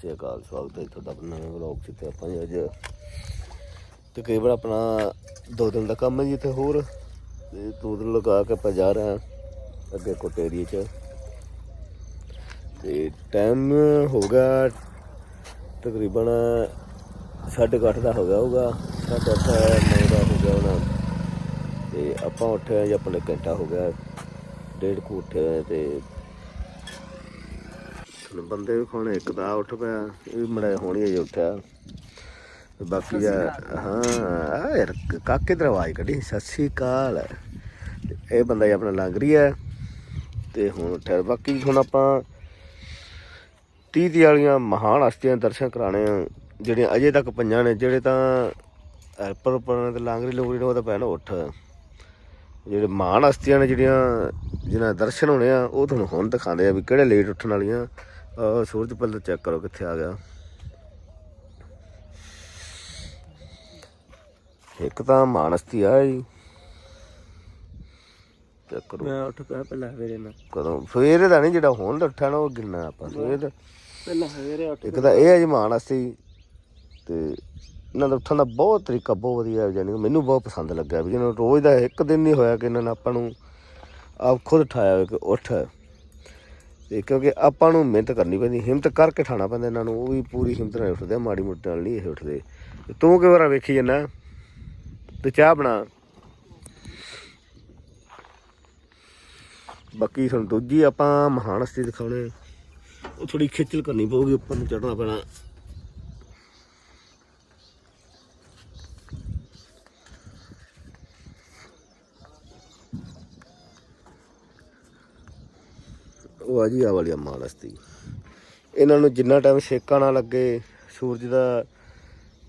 ਸ੍ਰੀ ਅਕਾਲ ਸਵਾਗਤ ਹੈ ਤੁਹਾਡਾ ਆਪਣੇ ਨਵੇਂ ਵਲੌਗ 'ਚ ਤੇ ਆਪਾਂ ਅੱਜ ਤਕਰੀਬਨ ਆਪਣਾ ਦੋ ਦਿਨ ਦਾ ਕੰਮ ਹੈ ਜੀ ਇੱਥੇ ਹੋਰ ਤੇ ਦੋ ਦਿਨ ਲਗਾ ਕੇ ਆਪਾਂ ਜਾ ਰਹੇ ਹਾਂ ਅੱਗੇ ਕੋਟ ਏਰੀਏ 'ਚ। ਤੇ ਟਾਈਮ ਹੋ ਗਿਆ ਤਕਰੀਬਨ ਸਾਢੇ ਕੁ ਅੱਠ ਦਾ ਹੋ ਗਿਆ ਹੋਊਗਾ, ਸਾਢੇ ਅੱਠ, ਨੌ ਦਾ ਹੋ ਗਿਆ ਹੋਣਾ। ਤੇ ਆਪਾਂ ਉੱਠੇ ਹਾਂ ਜੀ, ਆਪਣੇ ਘੰਟਾ ਹੋ ਗਿਆ, ਡੇਢ ਕੁ ਉੱਠੇ ਹੋਏ ਤੇ ਹੁਣ ਬੰਦੇ ਵੀ ਖਾਣੇ, ਇੱਕ ਦਾ ਉੱਠ ਪਿਆ, ਇਹ ਵੀ ਮੜਾ ਹੋਣੀ ਅਜੇ ਉੱਠਿਆ। ਬਾਕੀ ਆ, ਹਾਂ, ਆ ਯਾਰ, ਕਾਕੇ ਦੀ ਆਵਾਜ਼ ਕੱਢੀ, ਸਤਿ ਸ਼੍ਰੀ ਅਕਾਲ। ਇਹ ਬੰਦਾ ਹੀ ਆਪਣਾ ਲੰਘ ਰਹੀ ਹੈ, ਤੇ ਹੁਣ ਠਹਿਰ ਬਾਕੀ ਹੁਣ ਆਪਾਂ 30 ਦੀ ਵਾਲੀਆਂ ਮਹਾਨ ਹਸਤੀਆਂ ਦਰਸ਼ਨ ਕਰਾਣੇ ਆ, ਜਿਹੜੀਆਂ ਅਜੇ ਤੱਕ ਪੰਜਾਂ ਨੇ, ਜਿਹੜੇ ਤਾਂ ਐਰਪਰ ਪਰ ਤੇ ਲਾਂਗਰੀ ਲੋਗਰੀ ਨੇ ਉਹ ਤਾਂ ਪੈਣਾ ਉੱਠ। ਜਿਹੜੇ ਮਹਾਨ ਹਸਤੀਆਂ ਨੇ ਜਿਹੜੀਆਂ, ਜਿਨ੍ਹਾਂ ਦਰਸ਼ਨ ਹੋਣੇ ਆ, ਉਹ ਤੁਹਾਨੂੰ ਹੁਣ ਦਿਖਾਉਂਦੇ ਆ ਵੀ ਕਿਹੜੇ ਲੇਟ ਉੱਠਣ ਵਾਲੀਆਂ। ਸੂਰਜ ਪੱਲ ਚੈੱਕ ਕਰੋ ਕਿੱਥੇ ਆ ਗਿਆ। ਇੱਕ ਤਾਂ ਮਹਾਨ ਹਸਤੀ ਆ ਜੀ ਚੈੱਕ ਕਰੋ। ਮੈਂ ਉੱਠ ਪਿਆ ਪਹਿਲਾਂ ਸਵੇਰੇ ਨਾਲ ਕਦੋਂ? ਸਵੇਰੇ ਦਾ ਨਹੀਂ ਜਿਹੜਾ ਹੁਣ ਦਾ ਉੱਠਿਆ ਨਾ ਉਹ ਗਿਣਨਾ ਆਪਾਂ। ਸਵੇਰੇ ਪਹਿਲਾਂ ਸਵੇਰੇ ਉੱਠ ਇੱਕ ਤਾਂ ਇਹ ਹੈ ਜੀ ਮਹਾਨ ਹਸਤੀ ਤੇ ਇਹਨਾਂ ਦਾ ਉੱਠਣ ਦਾ ਬਹੁਤ ਤਰੀਕਾ ਬਹੁਤ ਵਧੀਆ ਹੈ। ਜਾਨੀ ਕਿ ਮੈਨੂੰ ਬਹੁਤ ਪਸੰਦ ਲੱਗਾ ਵੀ ਜਿਹਨਾਂ ਨੂੰ ਰੋਜ਼ ਦਾ ਇੱਕ ਦਿਨ ਨਹੀਂ ਹੋਇਆ ਕਿ ਇਹਨਾਂ ਨੇ ਆਪਾਂ ਨੂੰ ਆਪ ਖੁਦ ਉਠਾਇਆ ਕਿ ਉੱਠ। ਤੇ ਕਿਉਂਕਿ ਆਪਾਂ ਨੂੰ ਮਿਹਨਤ ਕਰਨੀ ਪੈਂਦੀ ਹਿੰਮਤ ਕਰਕੇ ਠਾਣਾ ਪੈਂਦਾ ਇਹਨਾਂ ਨੂੰ ਉਹ ਵੀ ਪੂਰੀ ਹਿੰਮਤ ਨਾਲ ਉੱਠਦੇ ਆ, ਮਾੜੀ ਮੋਟੀ ਨਾਲ ਨਹੀਂ ਇਹ ਉੱਠਦੇ। ਤੂੰ ਕਿਵੇਂ ਵਾਰ ਵੇਖੀ ਜੰਨਾ ਤੇ ਚਾਹ ਬਣਾ। ਬਾਕੀ ਸਾਨੂੰ ਦੂਜੀ ਆਪਾਂ ਮਹਾਨ ਹਸਤੀ ਦਿਖਾਉਣੇ ਉਹ ਥੋੜੀ ਖੇਚਲ ਕਰਨੀ ਪਊਗੀ ਉੱਪਰ ਨੂੰ ਚੜਨਾ ਪੈਣਾ। ਆ ਜੀ ਆ ਵਾਲੀ ਮਾਲ ਹਸਤੀ ਇਹਨਾਂ ਨੂੰ ਜਿੰਨਾ ਟਾਈਮ ਛੇਕਾ ਨਾ ਲੱਗੇ, ਸੂਰਜ ਦਾ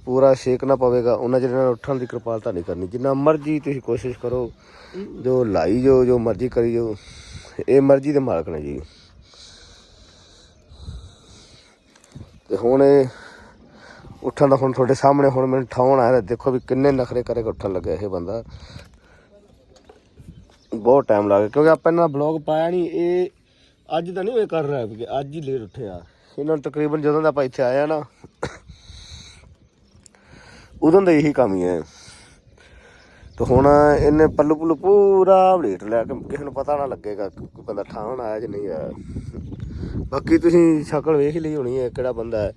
ਪੂਰਾ ਛੇਕ ਨਾ ਪਵੇਗਾ, ਉਹਨਾਂ ਚਿਰ ਇਹਨਾਂ ਨੂੰ ਉੱਠਣ ਦੀ ਕਿਰਪਾਲਤਾ ਨਹੀਂ ਕਰਨੀ। ਜਿੰਨਾ ਮਰਜ਼ੀ ਤੁਸੀਂ ਕੋਸ਼ਿਸ਼ ਕਰੋ, ਜੋ ਲਾਈ ਜੋ ਜੋ ਮਰਜ਼ੀ ਕਰੀ ਜੋ ਇਹ ਮਰਜ਼ੀ ਦੇ ਮਾਲਕ ਨੇ ਜੀ। ਤੇ ਹੁਣ ਇਹ ਉੱਠਣ ਦਾ ਹੁਣ ਤੁਹਾਡੇ ਸਾਹਮਣੇ ਹੁਣ ਮੈਨੂੰ ਠਾਉਣ ਆਇਆ ਤੇ ਦੇਖੋ ਵੀ ਕਿੰਨੇ ਨਖਰੇ ਕਰੇ ਉੱਠਣ ਲੱਗਿਆ ਇਹ ਬੰਦਾ। ਬਹੁਤ ਟਾਈਮ ਲੱਗ ਗਿਆ, ਕਿਉਂਕਿ ਆਪਾਂ ਇਹਨਾਂ ਬਲੌਗ ਪਾਇਆ ਨਹੀਂ, ਇਹ ਅੱਜ ਤਾਂ ਨਹੀਂ ਇਹ ਕਰ ਰਿਹਾ ਵੀ ਅੱਜ ਹੀ ਲੇਟ ਉੱਠਿਆ ਇਹਨਾਂ ਨੂੰ ਤਕਰੀਬਨ ਜਦੋਂ ਦਾ ਆਪਾਂ ਇੱਥੇ ਆਇਆ ਨਾ, ਉਦੋਂ ਦਾ ਇਹੀ ਕੰਮ ਹੀ ਹੈ। ਤੇ ਹੁਣ ਇਹਨੇ ਪੱਲੂ ਪੁੱਲੂ ਪੂਰਾ ਲੇਟ ਲਿਆ ਕਿ ਕਿਸੇ ਨੂੰ ਪਤਾ ਨਾ ਲੱਗੇਗਾ ਕਿ ਬੰਦਾ ਠਾਣ ਆਇਆ ਜਾਂ ਨਹੀਂ ਆਇਆ। ਬਾਕੀ ਤੁਸੀਂ ਸ਼ਕਲ ਵੇਖ ਹੀ ਲਈ ਹੋਣੀ ਹੈ ਕਿਹੜਾ ਬੰਦਾ ਹੈ।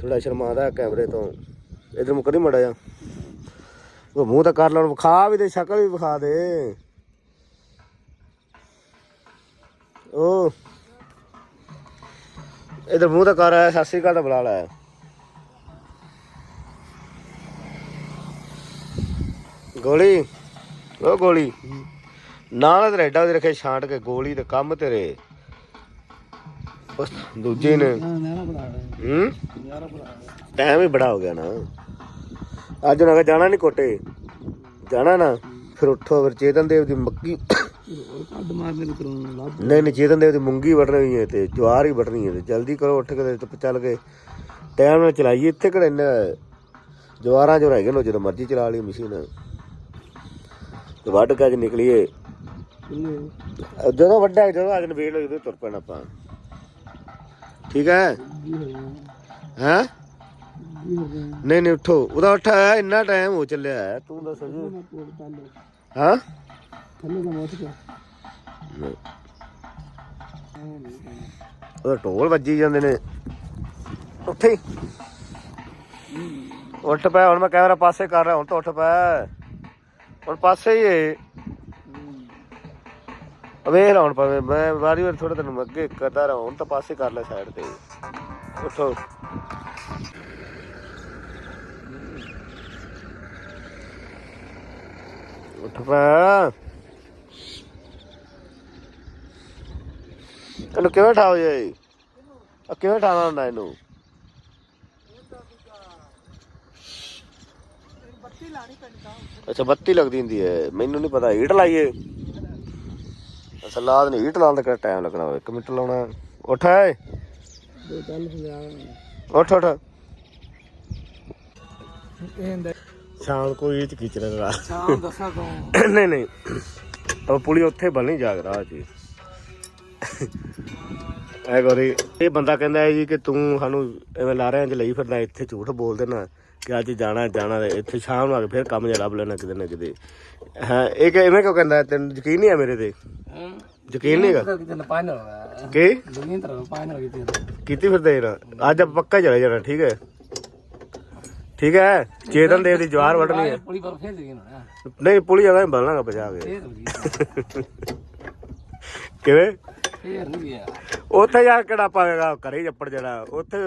ਥੋੜਾ ਸ਼ਰਮਾਦਾ ਕੈਮਰੇ ਤੋਂ। ਇਧਰ ਮੁੱਕ ਨਹੀਂ ਮੜਾ ਜਾ ਉਹ ਮੂੰਹ ਤਾਂ ਕਰ ਲੈਣ, ਵਿਖਾ ਵੀ ਦੇ, ਸ਼ਕਲ ਵੀ ਵਿਖਾ ਦੇ। ਉਹ ਇਧਰ ਮੂੰਹ ਤਾਂ ਕਰ ਆਇਆ ਸਤਿ ਸ੍ਰੀ ਅਕਾਲ ਤਾਂ ਬੁਲਾ ਲਾਇਆ ਗੋਲੀ? ਉਹ ਗੋਲੀ। ਨਾਲ ਤੇ ਐਡਾ ਉਹਦੇ ਰੱਖੇ ਛਾਂਟ ਕੇ ਗੋਲੀ ਤੇ ਕੰਮ ਤੇਰੇ। ਉਸ ਦੂਜੇ ਨੇ। ਹਾਂ? ਟਾਈਮ ਹੀ ਬੜਾ ਹੋ ਗਿਆ ਨਾ। ਅੱਜ ਉਹਨਾਂ ਕਾ ਜਾਣਾ ਨਹੀਂ ਕੋਟੇ। ਜਾਣਾ ਨਾ ਫਿਰ ਉੱਠੋ ਫਿਰ ਚੇਤਨ ਦੇਵ ਦੀ ਮੱਕੀ ਕਰਾਉਣ ਲੱਭ ਨਹੀਂ ਨਹੀਂ ਚੇਤਨ ਦੇਵ ਦੀ ਮੂੰਗੀ ਵੱਢਣੀ ਹੈ ਤੇ ਜਵਾਰ ਹੀ ਵੱਢਣੀ ਹੈ ਤੇ ਜਲਦੀ ਕਰੋ ਉੱਠ ਕੇ ਤੇ ਚੱਲ ਕੇ। ਟਾਈਮ ਨਾਲ ਚਲਾਈਏ ਇੱਥੇ ਕਿਹੜਾ ਇੰਨਾ ਜਵਾਰਾਂ ਜੋ ਰਹਿ ਗਏ ਨੇ ਜਦੋਂ ਮਰਜ਼ੀ ਚਲਾ ਲਈ ਮਸ਼ੀਨ। ਤੇ ਵੱਢ ਕੇ ਅੱਜ ਨਿਕਲੀਏ। ਜਦੋਂ ਵੱਡਾ ਜਦੋਂ ਅੱਜ ਨਵੇੜ ਲੋ ਜਦੋਂ ਤੁਰ ਪੈਣਾ ਆਪਾਂ। ਠੀਕ ਹੈ? ਹੋ ਨਹੀਂ ਨਹੀਂ ਉਠੋ। ਉਹਦਾ ਉੱਠਾ ਇੰਨਾ ਟਾਈਮ ਹੋ ਚੱਲਿਆ ਤੂੰ ਦੱਸ ਜੀ ਹਾਂ? ਥੱਲੇ ਦਾ ਮੋਟ ਗਿਆ ਉਹਦਾ ਢੋਲ ਵੱਜੀ ਜਾਂਦੇ ਨੇ। ਉੱਠੇ ਉੱਠ ਪਿਆ ਹੁਣ ਮੈਂ ਕੈਮਰਾ ਪਾਸੇ ਕਰ ਰਿਹਾ, ਹੁਣ ਤਾਂ ਉੱਠ ਪਿਆ ਹੁਣ ਪਾਸੇ ਹੀ ਏ। ਵੇਖ ਲਾ ਹੁਣ ਪਵੇ ਮੈਂ ਵਾਰੀ ਵਾਰੀ ਥੋੜਾ ਤੈਨੂੰ ਅੱਗੇ ਕਰਦਾ ਰਹਾ, ਹੁਣ ਤਾਂ ਪਾਸੇ ਕਰ ਲੈ ਸਾਈਡ ਤੇ। ਉੱਠੋ। ਉੱਠ ਪਿਆ ਤੈਨੂੰ ਕਿਵੇਂ ਠਾਓ ਜੇ? ਆ ਕਿਵੇਂ ਠਾਣਾ ਹੁੰਦਾ ਇਹਨੂੰ? ਅੱਛਾ ਬੱਤੀ ਲੱਗਦੀ ਹੁੰਦੀ ਹੈ। ਮੈਨੂੰ ਨਹੀਂ ਪਤਾ ਹੀਟ ਲਾਈਏ। ਸਲਾਦ ਨਹੀਂ ਹੀਟ ਲਾਉਣ ਦਾ ਕਿਹੜਾ ਟਾਈਮ ਲੱਗਣਾ ਵਾ 1 ਮਿੰਟ ਲਾਉਣਾ। ਉੱਠ ਏ ਉੱਠ ਉੱਠ। ਸ਼ਾਮ ਕੋਈ ਇਹ ਚ ਕੀ ਚੱਲੇਗਾ ਸ਼ਾਮ ਦੱਸਾਂ ਤੋਂ। ਨਹੀਂ ਨਹੀਂ। ਉਹ ਪੁਲੀ ਉੱਥੇ ਬਣੀ ਜਾਗਦਾ ਜੀ ਐ ਗੋਰੀ ਇਹ ਬੰਦਾ ਕਹਿੰਦਾ ਹੈ ਜੀ ਕਿ ਤੂੰ ਸਾਨੂੰ ਐਵੇਂ ਲਾਰਿਆਂ 'ਚ ਲਈ ਫਿਰਦਾ ਇੱਥੇ ਝੂਠ ਬੋਲ ਦੇਣਾ ਕਿ ਅੱਜ ਜਾਣਾ ਜਾਣਾ ਤੇ ਇੱਥੇ ਸ਼ਾਮ ਨੂੰ ਆ ਕੇ ਫਿਰ ਕੰਮ ਜਿਹਾ ਲੱਭ ਲੈਣਾ ਕਿਤੇ ਨਾ ਕਿਤੇ। ਹਾਂ ਇਹ ਕਿ ਐਵੇਂ ਕਿਉਂ ਕਹਿੰਦਾ ਹੈ? ਤੈਨੂੰ ਯਕੀਨ ਨਹੀਂ ਆ ਮੇਰੇ ਤੇ? ਯਕੀਨ ਨਹੀਂ ਹੈਗਾ? ਪਾਣ ਹੋਗਾ ਕਿ? ਹੋ ਗਈ ਤੇ ਕੀਤੀ ਫਿਰਦੇ ਨਾ ਅੱਜ ਆਪਾਂ ਪੱਕਾ ਚਲੇ ਜਾਣਾ ਠੀਕ ਹੈ? ਠੀਕ ਹੈ? ਚੇਤਨ ਦੇਵ ਦੀ ਜਵਾਰ ਵੱਢਣੀ ਹੈ। ਪੁਲੀ ਪਰ ਫੇਰ ਜੀ ਨਾ। ਨਹੀਂ ਪੁਲੀ ਜਗ੍ਹਾ ਬਲਣਾਗਾ ਬਚਾ ਕੇ। ਫੇਰ ਹੋ। ਗਈ ਕਿਵੇਂ? ਫੇਰ ਨਹੀਂ ਗਿਆ। ਉੱਥੇ ਜਾ ਕੇ ਕਿਹੜਾ ਪਾਵੇਗਾ ਘਰੇ ਜੱਪੜ ਜਿਹੜਾ ਉੱਥੇ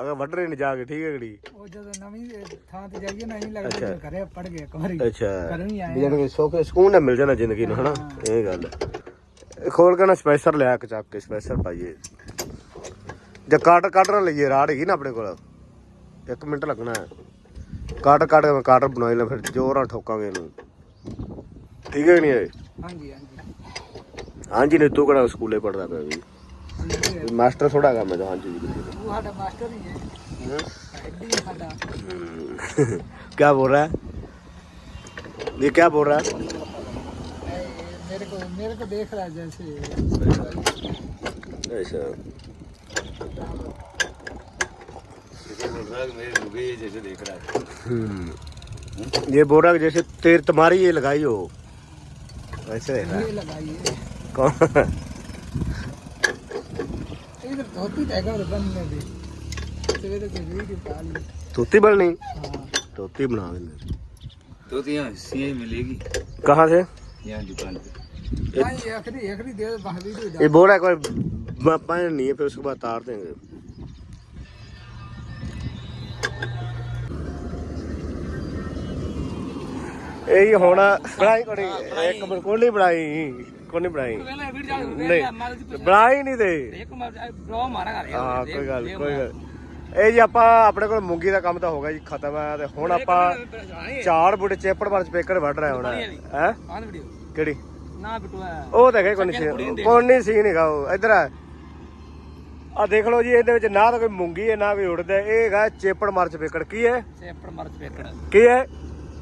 ਅਗਰ ਵੱਢਣੇ ਨਹੀਂ ਜਾ ਕੇ ਠੀਕ ਹੈ ਗੜੀ ਉਹ ਜਦੋਂ ਨਵੀਂ ਥਾਂ ਤੇ ਜਾਈਏ ਨਾ ਨਹੀਂ ਲੱਗਦਾ ਘਰੇ ਪੜ ਗਏ ਇੱਕ ਵਾਰੀ। ਅੱਛਾ। ਘਰੋਂ ਹੀ ਆਏ। ਯਾਨੀ ਕਿ ਸੋਫੇ ਸਕੂਨ ਨਾਲ ਮਿਲ ਜਾਣਾ ਜ਼ਿੰਦਗੀ ਨੂੰ ਹਨਾ? ਇਹ ਗੱਲ ਹੈ। ਖੋਲ ਕੇ ਨਾ ਸਪੈਸ਼ਲ ਲਿਆ ਕੇ ਚੱਕ ਕੇ ਸਪੈਸ਼ਲ ਪਾਈਏ। ਜੇ ਕਾਟਰ ਕਾਟਰ ਲਈਏ ਰਾੜ ਹੈਗੀ ਨਾ ਆਪਣੇ ਕੋਲ। ਇੱਕ ਮਿੰਟ ਲੱਗਣਾ ਹੈ। ਕਾਟਰ ਕਾਟ ਕੇ ਮੈਂ ਕਾਟਰ ਬਣਾਈ ਲਾ ਫਿਰ ਜ਼ੋਰ ਨਾਲ ਠੋਕਾਂਗੇ ਇਹਨੂੰ। ਠੀਕ ਹੈ ਕਿ ਨਹੀਂ ਇਹ? ਹਾਂਜੀ ਹਾਂਜੀ। ਹਾਂਜੀ ਨੇ ਤੂੰ ਕਿਹੜਾ ਸਕੂਲੇ ਪੜਦਾ ਪਿਆ ਵੀ ਮਾਸਟਰ ਥੋੜਾ ਕੰਮ ਹੈ ਤਾਂ ਹਾਂਜੀ ਜੀ ਉਹ ਸਾਡਾ ਮਾਸਟਰ ਹੀ ਹੈ ਐਡੀ ਸਾਡਾ क्या बोल रहा है ये क्या बोल रहा है ए, मेरे को मेरे को देख रहा है जैसे ऐसा हम्म। ये बोल रहा है कि जैसे तेर तुम्हारी ये लगाई हो ऐसे है ना ये लगाइए कौन इधर धोती जाएगा और बंद में भी सवेरे से वीडियो डाल ली तोती बननी हाँ तोती बना देंगे तो तो यहाँ सीआई मिलेगी कहाँ से यहाँ दुकान पे हाँ, ये आखिरी आखिरी दे बाहर वीडियो ये डाल बोल रहा है कोई पानी नहीं है फिर उसके बाद तार देंगे ਇਹ ਹੀ ਹੁਣ ਬਣਾਈ ਕੋਣੀ ਇੱਕ ਮਿੰਟ ਕੋਈ ਨਹੀਂ ਬਣਾਈ ਇੱਕੋ ਨਹੀਂ ਬਣਾਈ? ਨਹੀਂ ਬਣਾਈ ਨਹੀਂ ਤੇ। ਇੱਕ ਬਲੌਗ ਮਾਰਾਂਗਾ ਹਾਂ ਕੋਈ ਗੱਲ ਕੋਈ ਗੱਲ। ਇਹ ਜੀ ਆਪਾਂ ਆਪਣੇ ਕੋਲ ਮੂੰਗੀ ਦਾ ਕੰਮ ਤਾਂ ਹੋ ਗਿਆ ਜੀ ਖਤਮ ਹੈ ਤੇ ਹੁਣ ਆਪਾਂ ਚਾਰ ਬੁੱਢੇ ਚੇਪੜ ਵਰਚ ਪੇਕਰ ਵੱਢ ਰਹੇ ਹੋਣਾ ਹੈ। ਕਿਹੜੀ? ਨਾ ਬਿਟੂਆ ਉਹ ਤਾਂ ਕੋਈ ਨਹੀਂ ਕੋਈ ਨਹੀਂ ਸੀ ਨਹੀਂਗਾ ਉਹ ਇਧਰ ਆ। ਆ ਦੇਖ ਲਓ ਜੀ ਇਹਦੇ ਵਿੱਚ ਨਾ ਤਾਂ ਕੋਈ ਮੂੰਗੀ ਹੈ ਨਾ ਕੋਈ ਉੜਦਾ ਇਹ ਹੈਗਾ ਚੇਪੜ ਮਰਚ ਪੇਕੜ ਕੀ ਹੈ? ਚੇਪੜ ਮਰਚ ਪੇਕੜ ਕੀ ਹੈ?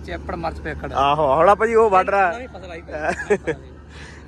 ਚੇਪੜ ਮਰਚ ਪੇਕੜ ਆਹੋ ਹੁਣ ਆਪਾਂ ਜੀ ਉਹ ਵੱਢ ਰਹਾ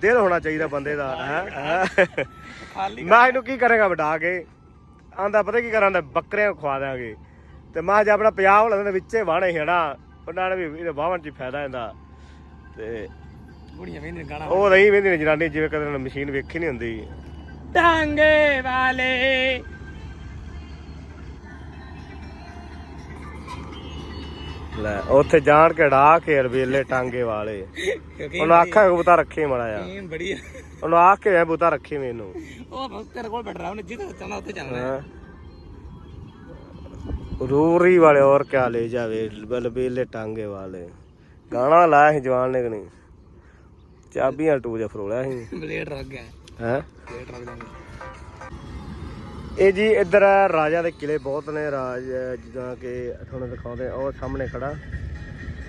ਦਿਲ ਹੋਣਾ ਚਾਹੀਦਾ ਬੰਦੇ ਦਾ ਮੈਂ ਇਹਨੂੰ ਕੀ ਕਰੇਗਾ ਵਡਾ ਕੇ? ਆਂਦਾ ਪਤਾ ਕੀ ਕਰਾਂਦਾ? ਬੱਕਰਿਆਂ ਖਵਾ ਦਾਂਗੇ ਤੇ ਮੈਂ ਜੇ ਆਪਣਾ ਪੰਜਾਬ ਵਾਲਿਆਂ ਦੇ ਵਿੱਚੇ ਵਾਣੇ ਹਣਾ ਉਹਨਾਂ ਨੇ ਵੀ ਇਹਦੇ 'ਚ ਫਾਇਦਾ ਹੁੰਦਾ ਤੇ ਉਹ ਨਹੀਂ ਵੇਂਦੇ ਜਨਾਨੀ ਜਿਵੇਂ ਕਦੇ ਮਸ਼ੀਨ ਵੇਖੀ ਨਹੀਂ ਹੁੰਦੀ। ਟਾਂਗੇ ਵਾਲੇ ਲੈ ਉੱਥੇ ਜਾਣ ਕੇ ਢਾ ਕੇ ਰਵੇਲੇ ਟਾਂਗੇ ਵਾਲੇ। ਉਹਨੂੰ ਆਖਾਂ ਬੁਤਾ ਰੱਖੀ ਮੜਾ ਆ ਟੀਮ ਬੜੀ ਉਹਨੂੰ ਆਖ ਕੇ ਬੁਤਾ ਰੱਖੀ ਮੈਨੂੰ। ਉਹ ਤੇਰੇ ਕੋਲ ਬੈਠ ਰਹਾ ਉਹਨੇ ਜਿੱਥੇ ਚੱਲਣਾ ਉੱਥੇ ਚੱਲਣਾ ਰੂਰੀ ਵਾਲੇ ਹੋਰ ਕਿਆ ਲੈ ਜਾਵੇ ਬਲਬੇਲੇ ਟਾਂਗੇ ਵਾਲੇ। ਗਾਣਾ ਲਾਇਆ ਸੀ ਜਵਾਨ ਨੇ ਕਿ ਨਹੀਂ? ਚਾਬੀਆਂ ਟੂ ਜਾ ਫਰੋਲਿਆ ਸੀ। ਬਲੇਡ ਰੱਖ ਗਿਆ। ਹੈ? ਬਲੇਡ ਰੱਖ ਗਿਆ ਇਹ ਜੀ ਇੱਧਰ ਰਾਜਾ ਦੇ ਕਿਲੇ ਬਹੁਤ ਨੇ, ਰਾਜ, ਜਿੱਦਾਂ ਕਿ ਤੁਹਾਨੂੰ ਦਿਖਾਉਂਦੇ ਉਹ ਸਾਹਮਣੇ ਖੜਾ।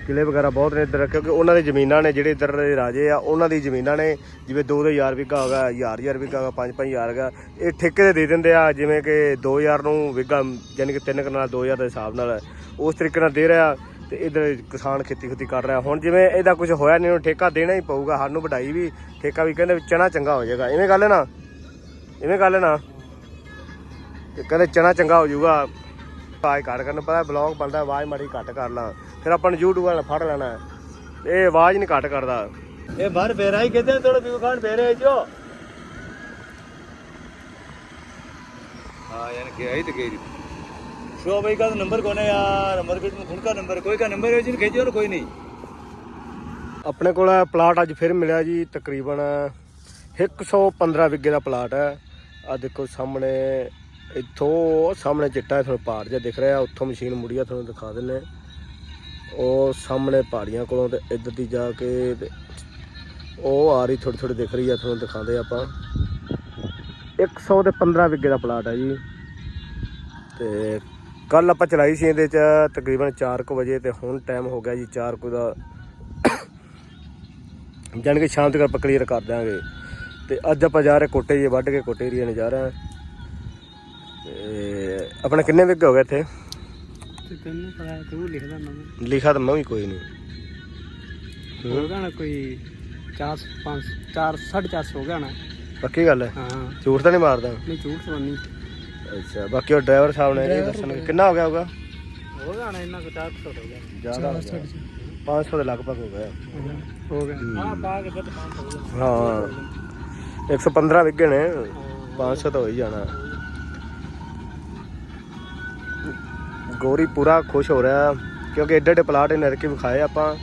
ਕਿਲੇ ਵਗੈਰਾ ਬਹੁਤ ਨੇ ਇੱਧਰ, ਕਿਉਂਕਿ ਉਹਨਾਂ ਦੀ ਜ਼ਮੀਨਾਂ ਨੇ, ਜਿਹੜੇ ਇੱਧਰ ਦੇ ਰਾਜੇ ਆ, ਉਹਨਾਂ ਦੀ ਜ਼ਮੀਨਾਂ ਨੇ, ਜਿਵੇਂ 2000 ਵਿਗਾ ਹੋਗਾ 1000 1000 ਵਿਗਾ ਹੋਗਾ 5 5000 ਹੈਗਾ। ਇਹ ਠੇਕੇ ਤੇ ਦੇ ਦਿੰਦੇ ਆ, ਜਿਵੇਂ ਕਿ 2000 ਨੂੰ ਵਿਗਾ ਯਾਨੀ ਕਿ ਤਿੰਨ ਕਨਾਲ 2000 ਦੇ ਹਿਸਾਬ ਨਾਲ ਉਸ ਤਰੀਕੇ ਨਾਲ ਦੇ ਰਿਹਾ ਤੇ ਇਧਰ ਕਿਸਾਨ ਖੇਤੀ ਖੁਤੀ ਕਰ ਰਿਹਾ। ਹੁਣ ਜਿਵੇਂ ਇਹਦਾ ਕੁਝ ਹੋਇਆ ਨਹੀਂ, ਉਹਨੂੰ ਠੇਕਾ ਦੇਣਾ ਹੀ ਪਊਗਾ, ਸਾਨੂੰ ਵਢਾਈ ਵੀ, ਠੇਕਾ ਵੀ ਕਹਿੰਦੇ ਵੀ ਚਣਾ ਚੰਗਾ ਹੋ ਜਾਏਗਾ। ਇਵੇਂ ਗੱਲ ਹੈ ਨਾ? ਇਵੇਂ ਗੱਲ ਹੈ ਨਾ? ਤੇ ਕਹਿੰਦੇ ਚਣਾ ਚੰਗਾ ਹੋ ਜਾਊਗਾ ਆਵਾਜ਼ ਘੱਟ ਕਰਨ ਪਤਾ ਬਲੌਗ ਬਣਦਾ ਆਵਾਜ਼ ਮਾੜੀ ਘੱਟ ਕਰ ਲਾਂ ਫਿਰ ਆਪਾਂ ਨੂੰ YouTube ਵਾਲਾ ਫੜ ਲੈਣਾ ਇਹ ਆਵਾਜ਼ ਨਹੀਂ ਘੱਟ ਕਰਦਾ ਇਹ ਬਾਹਰ ਫੇਰਾ ਹੀ ਕਹਿੰਦੇ ਥੋੜਾ ਵੀ ਖਾਣ ਫੇਰੇ ਜੋ हाँ यानी क्या है तो कह रही शो भाई का तो नंबर कौन है यार नंबर के उनका नंबर कोई का नंबर है जिन भेजो ना कोई नहीं ਆਪਣੇ ਕੋਲ ਪਲਾਟ ਅੱਜ ਫਿਰ ਮਿਲਿਆ ਜੀ ਤਕਰੀਬਨ 115 ਵਿਗੇ ਦਾ ਪਲਾਟ ਹੈ ਆ ਦੇਖੋ ਸਾਹਮਣੇ ਇੱਥੋਂ ਸਾਹਮਣੇ ਚਿੱਟਾ ਤੁਹਾਨੂੰ ਪਹਾੜ ਜਿਹਾ ਦਿਖ ਰਿਹਾ ਉੱਥੋਂ ਮਸ਼ੀਨ ਮੁੜੀਆ ਤੁਹਾਨੂੰ ਦਿਖਾ ਦਿੰਨੇ ਉਹ ਸਾਹਮਣੇ ਪਹਾੜੀਆਂ ਕੋਲੋਂ ਤੇ ਇੱਧਰ ਦੀ ਜਾ ਕੇ ਉਹ ਆ ਰਹੀ ਥੋੜੀ ਥੋੜੀ ਦਿਖ ਰਹੀ ਆ, ਤੁਹਾਨੂੰ ਦਿਖਾਉਂਦੇ ਆਪਾਂ। 100 ਤੇ 15 ਵਿੱਗੇ ਦਾ ਪਲਾਟ ਹੈ ਜੀ। ਤੇ ਕੱਲ ਆਪਾਂ ਚਲਾਈ ਸੀ ਇਹਦੇ ਚ, ਤਕਰੀਬਨ 4:00 ਵਜੇ ਤੇ ਹੁਣ ਟਾਈਮ ਹੋ ਗਿਆ ਜੀ 4:00 ਦਾ। ਜਾਣੀ ਕਿ ਸ਼ਾਮ ਤੱਕ ਆਪਾਂ ਕਲੀਅਰ ਕਰ ਦਿਆਂਗੇ। ਤੇ ਅੱਜ ਆਪਾਂ ਜਾ ਰਹੇ ਕੋਟੇ ਜੀ ਵੱਢ ਕੇ ਕੋਟੇ ਏਰੀਆ ਨੂੰ ਜਾ ਰਹੇ ਹਾਂ। ਤੇ ਆਪਣਾ ਕਿੰਨੇ ਵਿਗੇ ਹੋ ਗਏ ਇੱਥੇ? ਤੇ ਤੈਨੂੰ ਪਤਾ ਹੈ, ਤੂੰ ਲਿਖਦਾ ਨਾ ਲਿਖਾ ਤਾਂ ਮੈਂ ਵੀ ਕੋਈ ਨਹੀਂ। ਹੂੰ, ਨਾ ਕੋਈ 4 5 4 450 ਹੋ ਗਿਆ ਨਾ। ਪੱਕੀ ਗੱਲ ਹੈ? ਹਾਂ। ਝੂਠ ਤਾਂ ਨਹੀਂ ਮਾਰਦਾ। ਨਹੀਂ ਝੂਠ ਸਵਾਨੀ ਅੱਛਾ ਬਾਕੀ ਉਹ ਡਰਾਈਵਰ ਸਾਹਿਬ ਨੇ ਇਹ ਦੱਸਣਗੇ ਕਿੰਨਾ ਹੋ ਗਿਆ ਹੋਗਾ ਹੋਗਾ ਨਾ ਇੰਨਾ ਕੁ 400 ਹੋ ਗਿਆ। ਜ਼ਿਆਦਾ ਹੋ ਗਿਆ। 500 ਦੇ ਲਗਭਗ ਹੋ ਗਿਆ। ਹੋ ਗਿਆ। ਹੂੰ। ਹਾਂ। ਕੇ ਬੱਤ 500 ਹੋ ਗਿਆ। ਹਾਂ। 115 ਵਿਗੇ ਨੇ। 500 ਤਾਂ ਹੋ ਹੀ ਜਾਣਾ। ਗੋਰੀ ਪੂਰਾ ਖੁਸ਼ ਹੋ ਰਿਹਾ ਕਿਉਂਕਿ ਏਡੇ ਏਡੇ ਪਲਾਟ ਇਹਨੇ ਰਕੇ ਵਿਖਾਏ ਆਪਾਂ।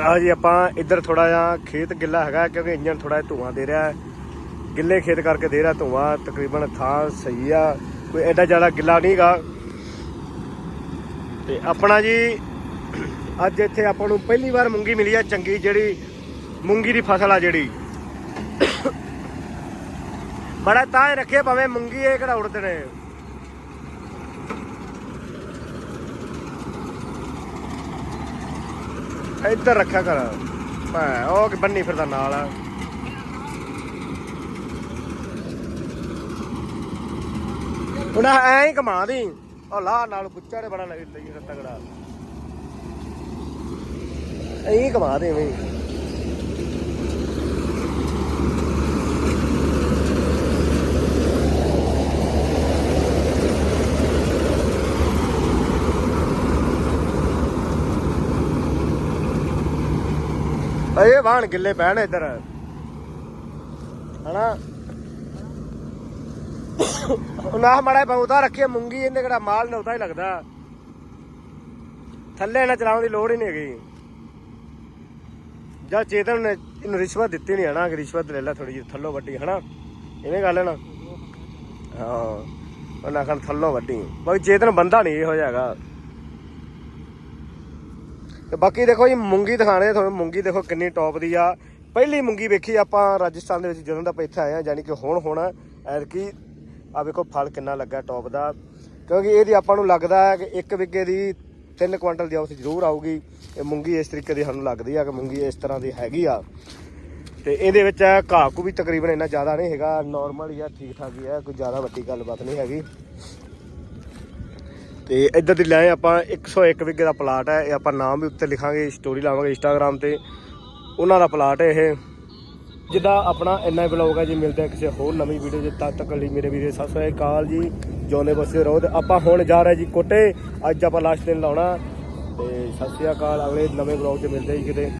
ਆ ਜੀ ਆਪਾਂ ਇੱਧਰ ਥੋੜਾ ਜਿਹਾ ਖੇਤ ਗਿੱਲਾ ਹੈਗਾ ਕਿਉਂਕਿ ਇੰਜਨ ਥੋੜਾ ਧੂਆਂ ਦੇ ਰਿਹਾ ਗਿੱਲੇ ਖੇਤ ਕਰਕੇ ਦੇ ਰਿਹਾ ਧੂਆਂ, ਤਕਰੀਬਨ ਥਾਂ ਸਹੀ ਆ, ਕੋਈ ਐਡਾ ਜ਼ਿਆਦਾ ਗਿੱਲਾ ਨਹੀਂਗਾ। ਤੇ ਆਪਣਾ ਜੀ, ਅੱਜ ਇੱਥੇ ਆਪਾਂ ਨੂੰ ਪਹਿਲੀ ਵਾਰ ਮੂੰਗੀ ਮਿਲੀ ਆ ਚੰਗੀ ਜਿਹੜੀ ਮੂੰਗੀ ਦੀ ਫਸਲ ਆ ਜਿਹੜੀ। ਬੜਾ ਤਾਂ ਹੀ ਰੱਖੇ ਭਾਵੇਂ ਮੂੰਗੀ ਇਹ ਕਿਹੜਾ ਉੜਦੇ ਨੇ। ਇੱਧਰ ਰੱਖਿਆ ਕਰ। ਭੈ ਉਹ ਬੰਨੀ ਫਿਰਦਾ ਨਾਲ। ਆ ਉਹਨਾਂ ਐਂ ਹੀ ਕਮਾ ਦੀ। ਉਹ ਲਾਹ ਨਾਲ ਬੁੱਚਾ ਨੇ ਬੜਾ ਲਈ ਤਗੜਾ ਐਂ ਹੀ ਕਮਾ ਦੇ ਐਵੇਂ ਇਹ ਵਾਹਣ ਗਿੱਲੇ ਪੈਣ ਇੱਧਰ। ਹਨਾ? ਨਾ ਮੜਾ ਬਹੁਤਾ ਰੱਖਿਆ ਮੂੰਗੀ ਇਹਨੇ ਕਿਹੜਾ ਮਾਲ ਨਉਤਾ ਹੀ ਲੱਗਦਾ। ਥੱਲੇ ਨਾ ਚਲਾਉਣ ਦੀ ਲੋੜ ਹੀ ਨਹੀਂ ਹੈਗੀ। ਜਾਂ ਚੇਤਨ ਨੇ ਇਹਨੂੰ ਰਿਸ਼ਵਤ ਦਿੱਤੀ ਨਹੀਂ, ਹਨਾ? ਕਿ ਰਿਸ਼ਵਤ ਲੈ ਲੈ ਥੋੜੀ ਜਿਹੀ, ਥੱਲੋਂ ਵੱਡੀ, ਹਨਾ? ਇਹਨੇ ਗੱਲ ਹੈ ਨਾ? ਹਾਂ। ਉਹਨਾਂ ਖਾਨ ਥੱਲੋਂ ਵੱਡੀ। ਬਾਕੀ ਚੇਤਨ ਬੰਦਾ ਨਹੀਂ ਇਹੋ ਜਿਹਾ ਹੈਗਾ। ਤੇ ਬਾਕੀ ਦੇਖੋ ਜੀ, ਮੂੰਗੀ ਦਿਖਾਣੇ ਤੁਹਾਨੂੰ। ਮੂੰਗੀ ਦੇਖੋ ਕਿੰਨੀ ਟੌਪ ਦੀ ਆ। ਪਹਿਲੀ ਮੂੰਗੀ ਵੇਖੀ ਆਪਾਂ ਰਾਜਸਥਾਨ ਦੇ ਵਿੱਚ ਜਦੋਂ ਦਾ ਆਪਾਂ ਇੱਥੇ ਆਏ ਆ, ਯਾਨੀ ਕਿ ਹੁਣ ਹੁਣ ਐਤਕੀ ਆ ਵੇਖੋ ਫਲ ਕਿੰਨਾ ਲੱਗਾ ਟੌਪ ਦਾ। ਕਿਉਂਕਿ ਇਹਦੀ ਆਪਾਂ ਨੂੰ ਲੱਗਦਾ ਹੈ ਕਿ ਇੱਕ ਵਿਗੇ ਦੀ 3 ਕੁਇੰਟਲ ਦੀ ਆਉਸ ਜ਼ਰੂਰ ਆਊਗੀ। ਇਹ ਮੂੰਗੀ ਇਸ ਤਰੀਕੇ ਦੀ ਸਾਨੂੰ ਲੱਗਦੀ ਆ ਕਿ ਮੂੰਗੀ ਇਸ ਤਰ੍ਹਾਂ ਦੀ ਹੈਗੀ ਆ। ਤੇ ਇਹਦੇ ਵਿੱਚ ਘਾਹ ਕੂ ਵੀ ਤਕਰੀਬਨ ਇੰਨਾ ਜ਼ਿਆਦਾ ਨਹੀਂ ਹੈਗਾ। ਨਾਰਮਲ ਹੀ ਆ ਠੀਕ ਠਾਕ ਹੀ ਆ, ਕੋਈ ਜ਼ਿਆਦਾ ਵੱਡੀ ਗੱਲਬਾਤ ਨਹੀਂ ਹੈਗੀ। ਤੇ ਇੱਧਰ ਦੀ ਲੈ ਆਪਾਂ 101 ਵਿਗੇ ਦਾ ਪਲਾਟ ਹੈ, ਇਹ ਆਪਾਂ ਨਾਮ ਵੀ ਉੱਤੇ ਲਿਖਾਂਗੇ ਸਟੋਰੀ ਲਾਵਾਂਗੇ ਇੰਸਟਾਗ੍ਰam ਤੇ। ਉਹਨਾਂ ਦਾ ਪਲਾਟ ਹੈ ਇਹ। ਜਿੱਦਾਂ ਆਪਣਾ ਇੰਨਾ ਹੀ ਬਲੌਗ ਹੈ, ਜੀ ਮਿਲਦੇ ਹਾਂ ਕਿਸੇ ਹੋਰ ਨਵੀਂ ਵੀਡੀਓ 'ਚ, ਤਦ ਤੱਕ ਲਈ ਮੇਰੇ ਵੀਰੇ, ਸਤਿ ਸ੍ਰੀ ਅਕਾਲ ਜੀ। ਜੋਨੇ ਬਸੇ ਰਹੋ ਤੇ ਆਪਾਂ ਹੁਣ ਜਾ ਰਹੇ ਜੀ ਕੋਟੇ। ਅੱਜ ਆਪਾਂ ਲਾਸਟ ਦਿਨ ਲਾਉਣਾ। ਤੇ ਸਤਿ ਸ੍ਰੀ ਅਕਾਲ, ਅਗਲੇ ਨਵੇਂ ਬਲੌਗ 'ਚ ਮਿਲਦੇ ਜੀ ਕਿਤੇ।